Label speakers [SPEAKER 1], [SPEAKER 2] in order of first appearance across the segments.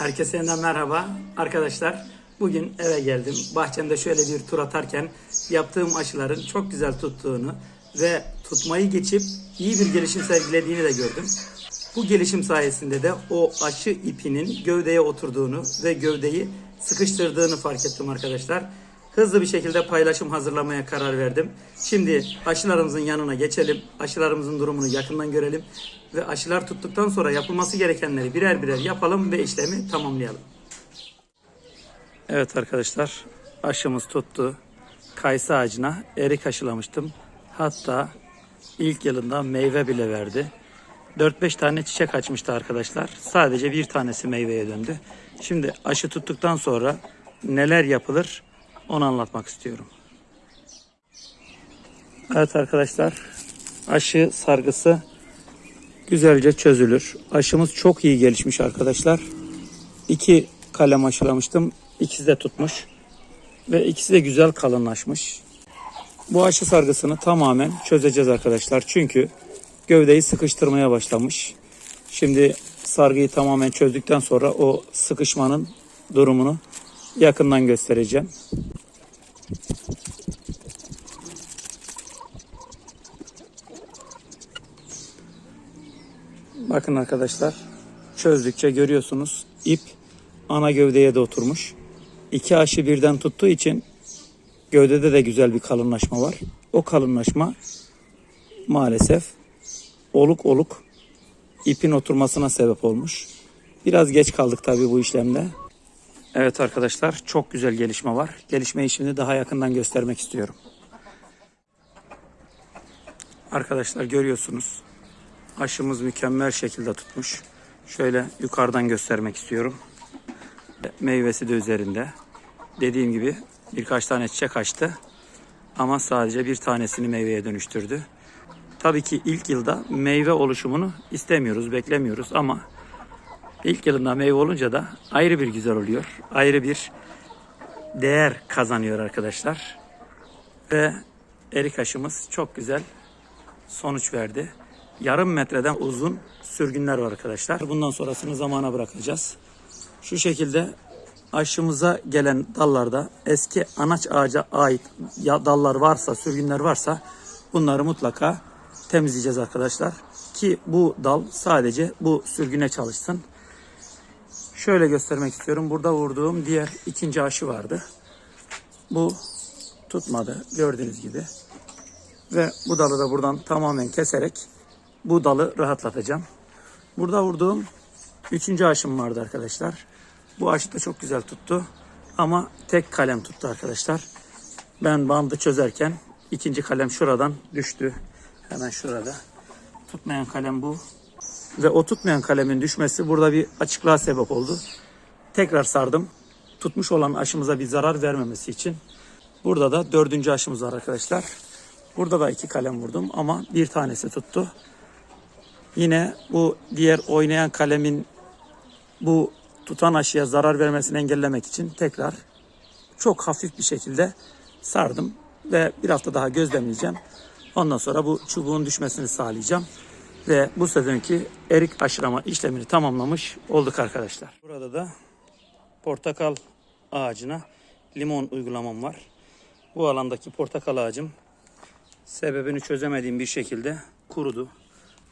[SPEAKER 1] Herkese yeniden merhaba. Arkadaşlar bugün eve geldim. Bahçemde şöyle bir tur atarken yaptığım aşıların çok güzel tuttuğunu ve tutmayı geçip iyi bir gelişim sergilediğini de gördüm. Bu gelişim sayesinde de o aşı ipinin gövdeye oturduğunu ve gövdeyi sıkıştırdığını fark ettim arkadaşlar. Hızlı bir şekilde paylaşım hazırlamaya karar verdim. Şimdi aşılarımızın yanına geçelim. Aşılarımızın durumunu yakından görelim. Ve aşılar tuttuktan sonra yapılması gerekenleri birer birer yapalım ve işlemi tamamlayalım. Evet arkadaşlar aşımız tuttu. Kayısı ağacına erik aşılamıştım. Hatta ilk yılında meyve bile verdi. 4-5 tane çiçek açmıştı arkadaşlar. Sadece bir tanesi meyveye döndü. Şimdi aşı tuttuktan sonra neler yapılır onu anlatmak istiyorum. Evet arkadaşlar aşı sargısı güzelce çözülür. Aşımız çok iyi gelişmiş arkadaşlar. İki kalem aşılamıştım. İkisi de tutmuş. Ve ikisi de güzel kalınlaşmış. Bu aşı sargısını tamamen çözeceğiz arkadaşlar. Çünkü gövdeyi sıkıştırmaya başlamış. Şimdi sargıyı tamamen çözdükten sonra o sıkışmanın durumunu yakından göstereceğim. Bakın arkadaşlar çözdükçe görüyorsunuz ip ana gövdeye de oturmuş. İki aşı birden tuttuğu için gövdede de güzel bir kalınlaşma var. O kalınlaşma maalesef oluk oluk ipin oturmasına sebep olmuş. Biraz geç kaldık tabii bu işlemde. Evet arkadaşlar çok güzel gelişme var. Gelişmeyi şimdi daha yakından göstermek istiyorum. Arkadaşlar görüyorsunuz aşımız mükemmel şekilde tutmuş. Şöyle yukarıdan göstermek istiyorum. Meyvesi de üzerinde. Dediğim gibi birkaç tane çiçek açtı. Ama sadece bir tanesini meyveye dönüştürdü. Tabii ki ilk yılda meyve oluşumunu istemiyoruz, beklemiyoruz ama ilk yılında meyve olunca da ayrı bir güzel oluyor. Ayrı bir değer kazanıyor arkadaşlar. Ve erik aşımız çok güzel sonuç verdi. Yarım metreden uzun sürgünler var arkadaşlar. Bundan sonrasını zamana bırakacağız. Şu şekilde aşımıza gelen dallarda eski anaç ağaca ait dallar varsa, sürgünler varsa bunları mutlaka temizleyeceğiz arkadaşlar. Ki bu dal sadece bu sürgüne çalışsın. Şöyle göstermek istiyorum. Burada vurduğum diğer ikinci aşı vardı. Bu tutmadı gördüğünüz gibi. Ve bu dalı da buradan tamamen keserek bu dalı rahatlatacağım. Burada vurduğum üçüncü aşım vardı arkadaşlar. Bu aşı da çok güzel tuttu. Ama tek kalem tuttu arkadaşlar. Ben bandı çözerken ikinci kalem şuradan düştü. Hemen şurada. Tutmayan kalem bu. Ve o tutmayan kalemin düşmesi burada bir açıklığa sebep oldu. Tekrar sardım. Tutmuş olan aşımıza bir zarar vermemesi için. Burada da dördüncü aşımız var arkadaşlar. Burada da iki kalem vurdum ama bir tanesi tuttu. Yine bu diğer oynayan kalemin bu tutan aşıya zarar vermesini engellemek için tekrar çok hafif bir şekilde sardım ve bir hafta daha gözlemleyeceğim. Ondan sonra bu çubuğun düşmesini sağlayacağım. Ve bu sezonki erik aşılama işlemini tamamlamış olduk arkadaşlar. Burada da portakal ağacına limon uygulamam var. Bu alandaki portakal ağacım sebebini çözemediğim bir şekilde kurudu.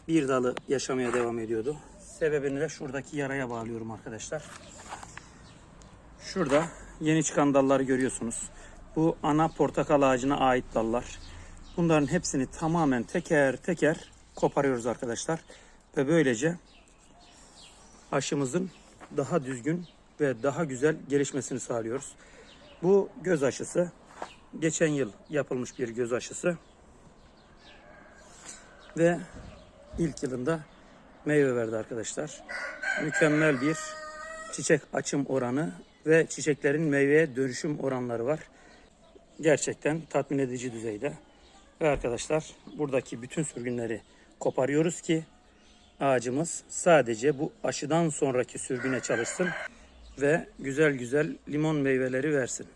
[SPEAKER 1] Bir dalı yaşamaya devam ediyordu. Sebebini de şuradaki yaraya bağlıyorum arkadaşlar. Şurada yeni çıkan dalları görüyorsunuz. Bu ana portakal ağacına ait dallar. Bunların hepsini tamamen teker teker koparıyoruz arkadaşlar. Ve böylece aşımızın daha düzgün ve daha güzel gelişmesini sağlıyoruz. Bu göz aşısı. Geçen yıl yapılmış bir göz aşısı. Ve ilk yılında meyve verdi arkadaşlar. Mükemmel bir çiçek açım oranı ve çiçeklerin meyveye dönüşüm oranları var. Gerçekten tatmin edici düzeyde. Ve arkadaşlar buradaki bütün sürgünleri koparıyoruz ki ağacımız sadece bu aşıdan sonraki sürgüne çalışsın ve güzel güzel limon meyveleri versin.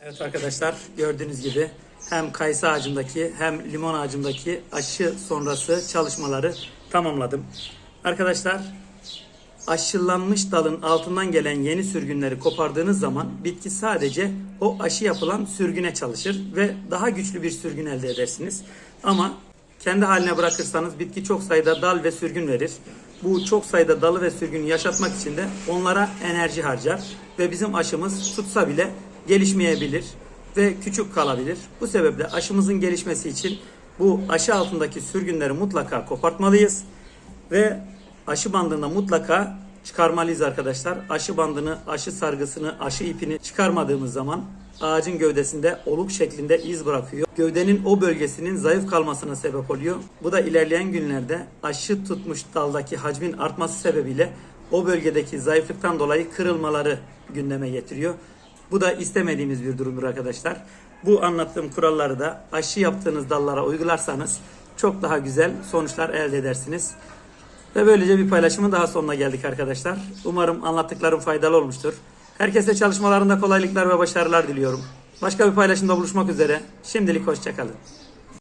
[SPEAKER 1] Evet arkadaşlar gördüğünüz gibi hem kayısı ağacındaki hem limon ağacındaki aşı sonrası çalışmaları tamamladım. Arkadaşlar aşılanmış dalın altından gelen yeni sürgünleri kopardığınız zaman bitki sadece o aşı yapılan sürgüne çalışır ve daha güçlü bir sürgün elde edersiniz. Ama kendi haline bırakırsanız bitki çok sayıda dal ve sürgün verir. Bu çok sayıda dalı ve sürgünü yaşatmak için de onlara enerji harcar ve bizim aşımız tutsa bile gelişmeyebilir ve küçük kalabilir. Bu sebeple aşımızın gelişmesi için bu aşı altındaki sürgünleri mutlaka kopartmalıyız ve aşı bandını mutlaka çıkarmalıyız arkadaşlar. Aşı bandını, aşı sargısını, aşı ipini çıkarmadığımız zaman ağacın gövdesinde oluk şeklinde iz bırakıyor. Gövdenin o bölgesinin zayıf kalmasına sebep oluyor. Bu da ilerleyen günlerde aşı tutmuş daldaki hacmin artması sebebiyle o bölgedeki zayıflıktan dolayı kırılmaları gündeme getiriyor. Bu da istemediğimiz bir durumdur arkadaşlar. Bu anlattığım kuralları da aşı yaptığınız dallara uygularsanız çok daha güzel sonuçlar elde edersiniz. Ve böylece bir paylaşımın daha sonuna geldik arkadaşlar. Umarım anlattıklarım faydalı olmuştur. Herkese çalışmalarında kolaylıklar ve başarılar diliyorum. Başka bir paylaşımda buluşmak üzere. Şimdilik hoşçakalın.